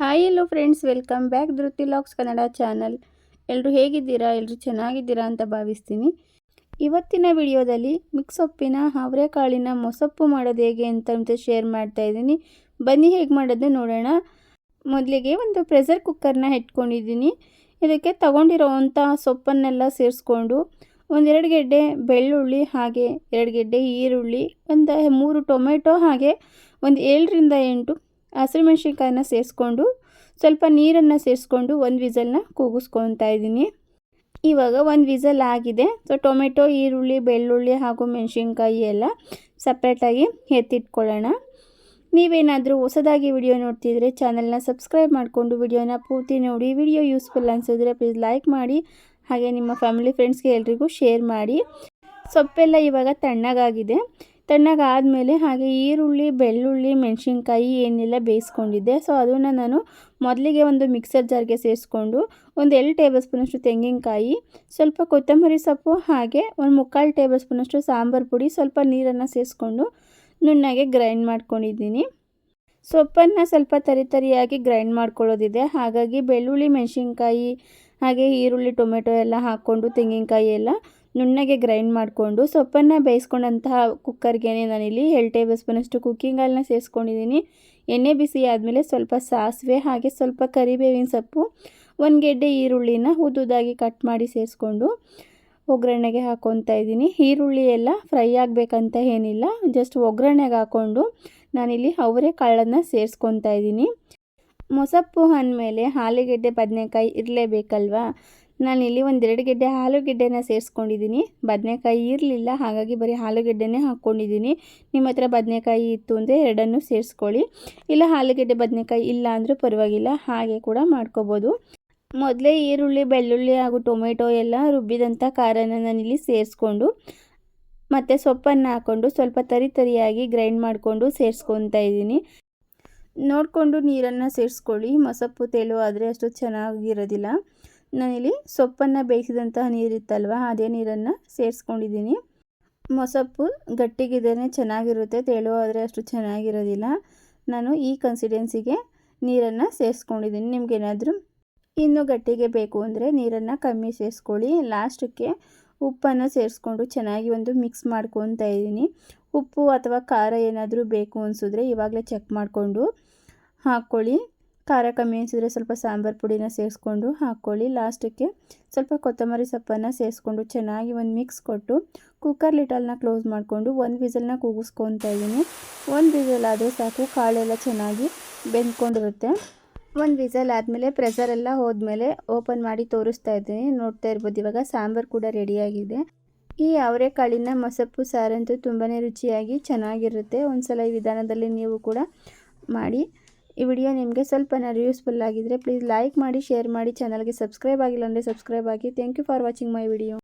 Hi hello friends welcome back Dhriti LOX Kannada channel ಎಲ್ಲರೂ ಹೇಗಿದ್ದೀರಾ? ಎಲ್ಲರೂ ಚೆನ್ನಾಗಿದ್ದೀರಾ ಅಂತ ಭಾವಿಸ್ತೀನಿ. ಇವತ್ತಿನ ವಿಡಿಯೋದಲ್ಲಿ ಮಿಕ್ಸ್ ಸೊಪ್ಪಿನ ಅವರೆಕಾಳಿನ ಮೊಸಪ್ಪು ಮಾಡೋದು ಹೇಗೆ ಅಂತ ಅಂತ ಶೇರ್ ಮಾಡ್ತಾ ಇದ್ದೀನಿ. ಬನ್ನಿ, ಹೇಗೆ ಮಾಡೋದು ನೋಡೋಣ. ಮೊದಲಿಗೆ ಒಂದು ಪ್ರೆಷರ್ ಕುಕ್ಕರ್ನ ಇಟ್ಕೊಂಡಿದ್ದೀನಿ. ಇದಕ್ಕೆ ತಗೊಂಡಿರೋವಂಥ ಸೊಪ್ಪನ್ನೆಲ್ಲ ಸೇರಿಸ್ಕೊಂಡು ಒಂದೆರಡು ಗೆಡ್ಡೆ ಬೆಳ್ಳುಳ್ಳಿ, ಹಾಗೆ ಎರಡು ಗೆಡ್ಡೆ ಈರುಳ್ಳಿ, ಒಂದು ಮೂರು ಟೊಮೆಟೊ, ಹಾಗೆ ಒಂದು ಏಳರಿಂದ ಎಂಟು ಹಸಿಮೆಣ್ಸಿನ್ಕಾಯನ್ನ ಸೇರಿಸ್ಕೊಂಡು ಸ್ವಲ್ಪ ನೀರನ್ನು ಸೇರಿಸ್ಕೊಂಡು ಒಂದು ವಿಸಲ್ನ ಕೂಗಿಸ್ಕೊತಾ ಇದ್ದೀನಿ. ಇವಾಗ ಒಂದು ವಿಸಲ್ ಆಗಿದೆ. ಸೊ ಟೊಮೆಟೊ, ಈರುಳ್ಳಿ, ಬೆಳ್ಳುಳ್ಳಿ ಹಾಗೂ ಮೆಣಸಿನ್ಕಾಯಿ ಎಲ್ಲ ಸಪ್ರೇಟಾಗಿ ಎತ್ತಿಟ್ಕೊಳ್ಳೋಣ. ನೀವೇನಾದರೂ ಹೊಸದಾಗಿ ವಿಡಿಯೋ ನೋಡ್ತಿದ್ರೆ ಚಾನಲ್ನ ಸಬ್ಸ್ಕ್ರೈಬ್ ಮಾಡಿಕೊಂಡು ವಿಡಿಯೋನ ಪೂರ್ತಿ ನೋಡಿ. ವಿಡಿಯೋ ಯೂಸ್ಫುಲ್ ಅನಿಸಿದ್ರೆ ಪ್ಲೀಸ್ ಲೈಕ್ ಮಾಡಿ, ಹಾಗೆ ನಿಮ್ಮ ಫ್ಯಾಮಿಲಿ ಫ್ರೆಂಡ್ಸ್ಗೆ ಎಲ್ರಿಗೂ ಶೇರ್ ಮಾಡಿ. ಸೊಪ್ಪೆಲ್ಲ ಇವಾಗ ತಣ್ಣಗಾಗಿದೆ. ತಣ್ಣಗಾದಮೇಲೆ ಹಾಗೆ ಈರುಳ್ಳಿ, ಬೆಳ್ಳುಳ್ಳಿ, ಮೆಣಸಿನ್ಕಾಯಿ ಏನೆಲ್ಲ ಬೇಯಿಸ್ಕೊಂಡಿದ್ದೆ. ಸೊ ಅದನ್ನು ನಾನು ಮೊದಲಿಗೆ ಒಂದು ಮಿಕ್ಸರ್ ಜಾರ್ಗೆ ಸೇರಿಸ್ಕೊಂಡು ಒಂದು ಎರಡು ಟೇಬಲ್ ಸ್ಪೂನಷ್ಟು ತೆಂಗಿನಕಾಯಿ, ಸ್ವಲ್ಪ ಕೊತ್ತಂಬರಿ ಸೊಪ್ಪು ಹಾಗೆ ಒಂದು ಮುಕ್ಕಾಲು ಟೇಬಲ್ ಸ್ಪೂನಷ್ಟು ಸಾಂಬಾರು ಪುಡಿ, ಸ್ವಲ್ಪ ನೀರನ್ನು ಸೇರಿಸ್ಕೊಂಡು ನುಣ್ಣಗೆ ಗ್ರೈಂಡ್ ಮಾಡ್ಕೊಂಡಿದ್ದೀನಿ. ಸೊಪ್ಪನ್ನು ಸ್ವಲ್ಪ ತರಿ ತರಿಯಾಗಿ ಗ್ರೈಂಡ್ ಮಾಡ್ಕೊಳ್ಳೋದಿದೆ. ಹಾಗಾಗಿ ಬೆಳ್ಳುಳ್ಳಿ, ಮೆಣಸಿನ್ಕಾಯಿ ಹಾಗೆ ಈರುಳ್ಳಿ, ಟೊಮೆಟೊ ಎಲ್ಲ ಹಾಕ್ಕೊಂಡು ತೆಂಗಿನಕಾಯಿ ಎಲ್ಲ ನುಣ್ಣಗೆ ಗ್ರೈಂಡ್ ಮಾಡಿಕೊಂಡು ಸೊಪ್ಪನ್ನು ಬೇಯಿಸ್ಕೊಂಡಂತಹ ಕುಕ್ಕರ್ಗೆ ನಾನಿಲ್ಲಿ ಎರಡು ಟೇಬಲ್ ಸ್ಪೂನಷ್ಟು ಕುಕ್ಕಿಂಗ್ ಆಯಿಲ್ನ ಸೇರಿಸ್ಕೊಂಡಿದ್ದೀನಿ ಎಣ್ಣೆ ಬಿಸಿ ಆದಮೇಲೆ ಸ್ವಲ್ಪ ಸಾಸಿವೆ ಹಾಗೆ ಸ್ವಲ್ಪ ಕರಿಬೇವಿನ ಸೊಪ್ಪು, ಒಂದು ಗೆಡ್ಡೆ ಈರುಳ್ಳಿನ ಉದ್ದುದಾಗಿ ಕಟ್ ಮಾಡಿ ಸೇರಿಸ್ಕೊಂಡು ಒಗ್ಗರಣೆಗೆ ಹಾಕೊತಾ ಇದ್ದೀನಿ ಈರುಳ್ಳಿ ಎಲ್ಲ ಫ್ರೈ ಆಗಬೇಕಂತ ಏನಿಲ್ಲ ಜಸ್ಟ್ ಒಗ್ಗರಣೆಗೆ ಹಾಕ್ಕೊಂಡು ನಾನಿಲ್ಲಿ ಅವರೆ ಕಾಳನ್ನು ಸೇರಿಸ್ಕೊತಾ ಇದ್ದೀನಿ ಮೊಸಪ್ಪು ಅಂದಮೇಲೆ ಆಲೂಗೆಡ್ಡೆ, ಬದನೆಕಾಯಿ ಇರಲೇಬೇಕಲ್ವಾ? ನಾನಿಲ್ಲಿ ಒಂದೆರಡು ಗೆಡ್ಡೆ ಆಲೂಗೆಡ್ಡೆನ ಸೇರಿಸ್ಕೊಂಡಿದ್ದೀನಿ. ಬದನೆಕಾಯಿ ಇರಲಿಲ್ಲ, ಹಾಗಾಗಿ ಬರೀ ಆಲೂಗೆಡ್ಡೆನೇ ಹಾಕ್ಕೊಂಡಿದ್ದೀನಿ. ನಿಮ್ಮ ಹತ್ರ ಬದನೆಕಾಯಿ ಇತ್ತು ಅಂದರೆ ಎರಡನ್ನು ಸೇರಿಸ್ಕೊಳ್ಳಿ. ಇಲ್ಲ ಆಲೂಗೆಡ್ಡೆ ಬದನೆಕಾಯಿ ಇಲ್ಲ ಅಂದರೂ ಪರವಾಗಿಲ್ಲ, ಹಾಗೆ ಕೂಡ ಮಾಡ್ಕೋಬೋದು. ಮೊದಲೇ ಈರುಳ್ಳಿ, ಬೆಳ್ಳುಳ್ಳಿ ಹಾಗೂ ಟೊಮೆಟೊ ಎಲ್ಲ ರುಬ್ಬಿದಂಥ ಖಾರನ ನಾನಿಲ್ಲಿ ಸೇರಿಸ್ಕೊಂಡು, ಮತ್ತು ಸೊಪ್ಪನ್ನು ಹಾಕ್ಕೊಂಡು ಸ್ವಲ್ಪ ತರಿ ತರಿಯಾಗಿ ಗ್ರೈಂಡ್ ಮಾಡಿಕೊಂಡು ಸೇರಿಸ್ಕೊತಾ ಇದ್ದೀನಿ. ನೋಡಿಕೊಂಡು ನೀರನ್ನು ಸೇರಿಸ್ಕೊಳ್ಳಿ. ಮೊಸಪ್ಪು, ತೇಲು ಆದರೆ ಅಷ್ಟು ಚೆನ್ನಾಗಿರೋದಿಲ್ಲ. ನಾನಿಲ್ಲಿ ಸೊಪ್ಪನ್ನು ಬೇಯಿಸಿದಂತಹ ನೀರಿತ್ತಲ್ವ? ಅದೇ ನೀರನ್ನು ಸೇರಿಸ್ಕೊಂಡಿದ್ದೀನಿ. ಮೊಸಪ್ಪು ಗಟ್ಟಿಗಿದ್ರೆ ಚೆನ್ನಾಗಿರುತ್ತೆ, ತೇಳುವಾದರೆ ಅಷ್ಟು ಚೆನ್ನಾಗಿರೋದಿಲ್ಲ. ನಾನು ಈ ಕನ್ಸಿಡೆನ್ಸಿಗೆ ನೀರನ್ನು ಸೇರಿಸ್ಕೊಂಡಿದ್ದೀನಿ. ನಿಮಗೇನಾದರೂ ಇನ್ನೂ ಗಟ್ಟಿಗೆ ಬೇಕು ಅಂದರೆ ನೀರನ್ನು ಕಮ್ಮಿ ಸೇರಿಸ್ಕೊಳ್ಳಿ. ಲಾಸ್ಟಕ್ಕೆ ಉಪ್ಪನ್ನು ಸೇರಿಸ್ಕೊಂಡು ಚೆನ್ನಾಗಿ ಒಂದು ಮಿಕ್ಸ್ ಮಾಡ್ಕೊತಾ ಇದ್ದೀನಿ. ಉಪ್ಪು ಅಥವಾ ಖಾರ ಏನಾದರೂ ಬೇಕು ಅನಿಸಿದ್ರೆ ಇವಾಗಲೇ ಚೆಕ್ ಮಾಡಿಕೊಂಡು ಹಾಕ್ಕೊಳ್ಳಿ. ಖಾರ ಕಮ್ಮಿ ಅನಿಸಿದ್ರೆ ಸ್ವಲ್ಪ ಸಾಂಬಾರು ಪುಡಿನ ಸೇರಿಸ್ಕೊಂಡು ಹಾಕ್ಕೊಳ್ಳಿ. ಲಾಸ್ಟಕ್ಕೆ ಸ್ವಲ್ಪ ಕೊತ್ತಂಬರಿ ಸೊಪ್ಪನ್ನು ಸೇರಿಸ್ಕೊಂಡು ಚೆನ್ನಾಗಿ ಒಂದು ಮಿಕ್ಸ್ ಕೊಟ್ಟು ಕುಕ್ಕರ್ ಲಿಟಲ್ನ ಕ್ಲೋಸ್ ಮಾಡಿಕೊಂಡು ಒಂದು ವಿಸಲ್ನ ಕೂಗಿಸ್ಕೊತಾ ಇದ್ದೀನಿ. ಒಂದು ವಿಸಲ್ ಆದರೆ ಸಾಕು, ಕಾಳೆಲ್ಲ ಚೆನ್ನಾಗಿ ಬೆಂದ್ಕೊಂಡಿರುತ್ತೆ. ಒಂದು ವಿಸಲ್ ಆದಮೇಲೆ ಪ್ರೆಸರೆಲ್ಲ ಹೋದ್ಮೇಲೆ ಓಪನ್ ಮಾಡಿ ತೋರಿಸ್ತಾ ಇದ್ದೀನಿ. ನೋಡ್ತಾ ಇರ್ಬೋದು, ಇವಾಗ ಸಾಂಬಾರು ಕೂಡ ರೆಡಿಯಾಗಿದೆ ಈ ಅವರೆಕಾಳಿನ ಮೊಸಪ್ಪು ಸಾರಂತೂ ತುಂಬಾ ರುಚಿಯಾಗಿ ಚೆನ್ನಾಗಿರುತ್ತೆ. ಒಂದು ಸಲ ಈ ವಿಧಾನದಲ್ಲಿ ನೀವು ಕೂಡ ಮಾಡಿ ಈ ವಿಡಿಯೋ ನಿಮಗೆ ಸ್ವಲ್ಪನಾದ್ರು ಯೂಸ್ಫುಲ್ ಆಗಿದ್ದರೆ ಪ್ಲೀಸ್ ಲೈಕ್ ಮಾಡಿ ಶೇರ್ ಮಾಡಿ ಚಾನಲ್ಗೆ ಸಬ್ಸ್ಕ್ರೈಬ್ ಆಗಿಲ್ಲ ಅಂದರೆ ಸಬ್ಸ್ಕ್ರೈಬ್ ಆಗಿ. Thank you for watching my video